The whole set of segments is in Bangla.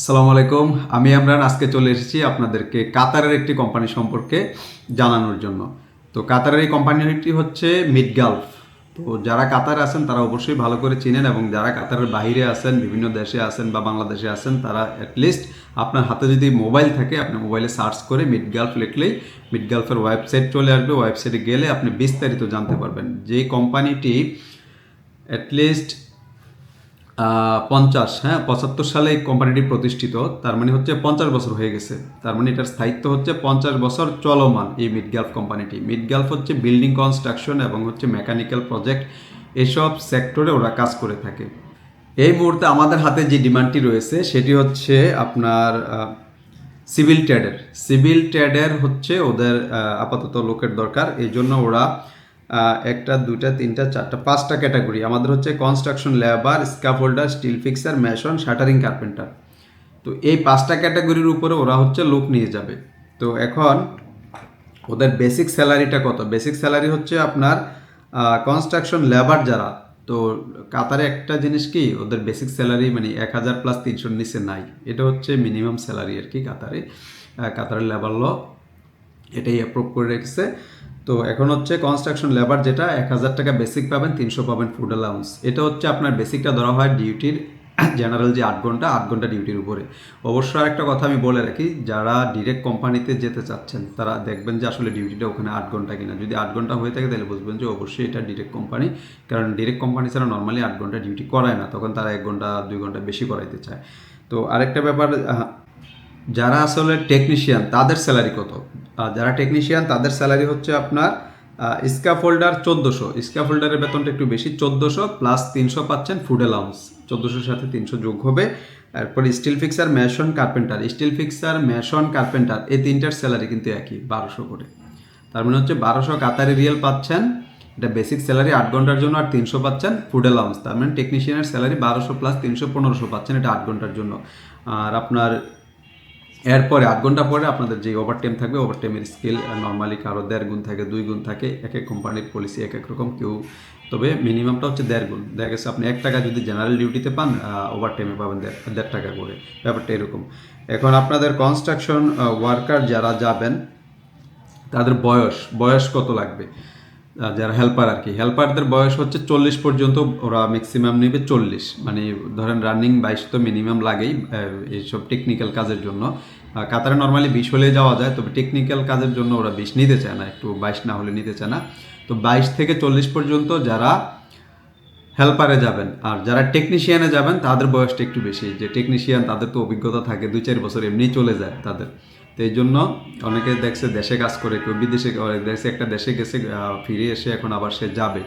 আসসালামু আলাইকুম। আমি আমরান আজকে চলে এসেছি আপনাদেরকে কাতারের একটি কোম্পানি সম্পর্কে জানানোর জন্য। তো কাতারের এই কোম্পানিটি হচ্ছে মিড গালফ। তো যারা কাতারে আছেন, তারা অবশ্যই ভালো করে চিনেন এবং যারা কাতারের বাইরে আছেন, বিভিন্ন দেশে আছেন বা বাংলাদেশে আছেন, তারা অ্যাটলিস্ট আপনার হাতে যদি মোবাইল থাকে, আপনি মোবাইলে সার্চ করে মিড গালফ লিখলেই মিড গালফের ওয়েবসাইট চলে আসবে। ওয়েবসাইটে গেলে আপনি বিস্তারিত জানতে পারবেন। যে কোম্পানিটি অ্যাটলিস্ট পঞ্চাশ হ্যাঁ পঁচাত্তর সালে এই কোম্পানিটি প্রতিষ্ঠিত। তার মানে হচ্ছে পঞ্চাশ বছর হয়ে গেছে। তার মানে এটার স্থায়িত্ব হচ্ছে পঞ্চাশ বছর চলমান এই মিড গালফ কোম্পানিটি মিড গালফ হচ্ছে বিল্ডিং কনস্ট্রাকশন এবং হচ্ছে মেকানিক্যাল প্রজেক্ট এসব সেক্টরে ওরা কাজ করে থাকে। এই মুহূর্তে আমাদের হাতে যে ডিমান্ডটি রয়েছে, সেটি হচ্ছে আপনার সিভিল ট্রেডের সিভিল ট্রেডের হচ্ছে ওদের আপাতত লোকের দরকার। এই জন্য ওরা একটা, দুইটা, তিনটা, চারটা, পাঁচটা ক্যাটাগরি। আমাদের হচ্ছে construction labour scaffolder steel fixer mason shuttering carpenter তো এই পাঁচটা ক্যাটাগরির উপরে ওরা হচ্ছে লোক নিয়ে যাবে। তো এখন ওদের বেসিক স্যালারিটা কত? বেসিক স্যালারি হচ্ছে আপনার কনস্ট্রাকশন লেবার যারা, তো কাতারে একটা জিনিস কি? ওদের বেসিক স্যালারি মানে এক হাজার প্লাস তিনশোর নিচে নাই। এটা হচ্ছে মিনিমাম স্যালারি আর কি কাতারে। কাতারের লেবার ল এটাই অ্যাপ্রুভ করে রেখেছে। তো এখন হচ্ছে কনস্ট্রাকশন লেবার যেটা, এক হাজার টাকা বেসিক পাবেন, তিনশো পাবেন ফুড অ্যালাউন্স এটা হচ্ছে আপনার বেসিকটা ধরা হয় ডিউটির জেনারেল যে আট ঘণ্টা আট ঘণ্টা ডিউটির উপরে। অবশ্য একটা কথা আমি বলে রাখি, যারা ডিরেক্ট কোম্পানিতে যেতে চাচ্ছেন, তারা দেখবেন যে আসলে ডিউটিটা ওখানে আট ঘণ্টা কিনা। যদি আট ঘণ্টা হয়ে থাকে, তাহলে বুঝবেন যে অবশ্যই এটা ডিরেক্ট কোম্পানি কারণ ডিরেক্ট কোম্পানি ছাড়া নর্মালি আট ঘণ্টা ডিউটি করায় না, তখন তারা এক ঘণ্টা, দুই ঘণ্টা বেশি করাইতে চায়। তো আরেকটা ব্যাপার যারা আসলে টেকনিশিয়ান তাদের স্যালারি কত? যারা টেকনিশিয়ান তাদের স্যালারি হচ্ছে আপনার স্কাফোল্ডার চোদ্দোশো। স্কাফোল্ডারের বেতনটা একটু বেশি, চোদ্দোশো প্লাস তিনশো পাচ্ছেন ফুড অ্যালাউন্স চোদ্দোশোর সাথে তিনশো যোগ হবে। তারপর steel fixer mason carpenter steel fixer mason carpenter এই তিনটার স্যালারি কিন্তু একই, বারোশো করে। তার মানে হচ্ছে বারোশো কাতারি রিয়েল পাচ্ছেন। এটা বেসিক স্যালারি আট ঘণ্টার জন্য আর তিনশো পাচ্ছেন ফুড অ্যালাউন্স তার মানে টেকনিশিয়ানের স্যালারি বারোশো প্লাস তিনশো, পনেরোশো পাচ্ছেন এটা আট ঘণ্টার জন্য। আর আপনার এরপরে আট ঘণ্টা পরে আপনাদের যে ওভার টাইম থাকবে ওভার টাইমের স্কেল নর্মালি কারও দেড় গুণ থাকে, দুই গুণ থাকে, এক এক কোম্পানির পলিসি এক এক রকম কেউ, তবে মিনিমামটা হচ্ছে দেড় গুণ। দেখা গেছে আপনি এক টাকা যদি জেনারেল ডিউটিতে পান ওভার টাইমে পাবেন দেড় টাকা করে। ব্যাপারটা এরকম। এখন আপনাদের কনস্ট্রাকশন ওয়ার্কার যারা যাবেন, তাদের বয়স বয়স কত লাগবে? যারা হেল্পার আর কি। হেল্পারদের বয়স হচ্ছে চল্লিশ পর্যন্ত, ওরা ম্যাক্সিমাম নেবে চল্লিশ। মানে ধরেন রানিং বাইশ তো মিনিমাম লাগেই এইসব টেকনিক্যাল কাজের জন্য। কাতারে নর্মালি বিশ হলে যাওয়া যায়, তবে টেকনিক্যাল কাজের জন্য ওরা বিশ নিতে চায় না, একটু বাইশ না হলে নিতে চায় না। তো বাইশ থেকে চল্লিশ পর্যন্ত যারা হেল্পারে যাবেন, আর যারা টেকনিশিয়ানে যাবেন, তাদের বয়সটা একটু বেশি। যে টেকনিশিয়ান তাদের তো অভিজ্ঞতা থাকে, দুই চার বছর এমনি চলে যায় তাদের। তো এই জন্য অনেকে দেখছে দেশে কাজ করে, কেউ বিদেশে দেখছে একটা দেশে গেছে ফিরে এসে এখন আবার সে যাবে।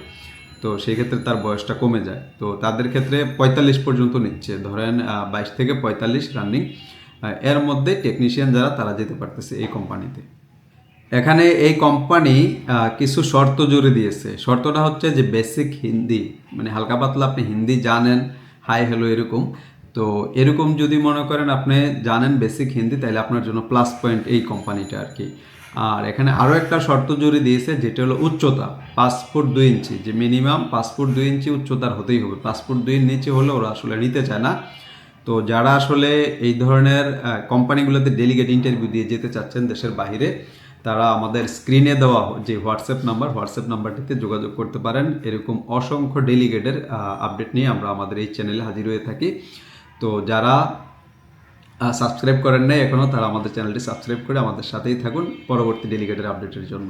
তো সেই ক্ষেত্রে তার বয়সটা কমে যায়। তো তাদের ক্ষেত্রে পঁয়তাল্লিশ পর্যন্ত নিচ্ছে। ধরেন বাইশ থেকে পঁয়তাল্লিশ রানিং। এর মধ্যে টেকনিশিয়ান যারা, তারা যেতে পারতেছে এই কোম্পানিতে এখানে এই কোম্পানি কিছু শর্ত জুড়ে দিয়েছে। শর্তটা হচ্ছে যে বেসিক হিন্দি মানে হালকা পাতলা আপনি হিন্দি জানেন হাই হ্যালো এরকম। তো এরকম যদি মনে করেন আপনি জানেন বেসিক হিন্দি, তাহলে আপনার জন্য প্লাস পয়েন্ট এই কোম্পানিটা আর কি আর এখানে আরও একটা শর্ত জুড়ে দিয়েছে, যেটা হলো উচ্চতা। ফুট দুই ইঞ্চি, যে মিনিমাম ফুট দুই ইঞ্চি উচ্চতার হতেই হবে। ফুট দুই নিচে হলে ওরা আসলে নিতে চায় না। তো যারা আসলে এই ধরনের কোম্পানিগুলোতে ডেলিগেট ইন্টারভিউ দিয়ে যেতে চাচ্ছেন দেশের বাইরে, তারা আমাদের স্ক্রিনে দেওয়া যে হোয়াটসঅ্যাপ নাম্বার হোয়াটসঅ্যাপ নাম্বারটিতে যোগাযোগ করতে পারেন। এরকম অসংখ্য ডেলিগেটের আপডেট নিয়ে আমরা আমাদের এই চ্যানেলে হাজির হয়ে থাকি। তো যারা সাবস্ক্রাইব করেন নাই এখনও তারা আমাদের চ্যানেলটি সাবস্ক্রাইব করে আমাদের সাথেই থাকুন। পরবর্তী ডেলিগেটের আপডেটের জন্য।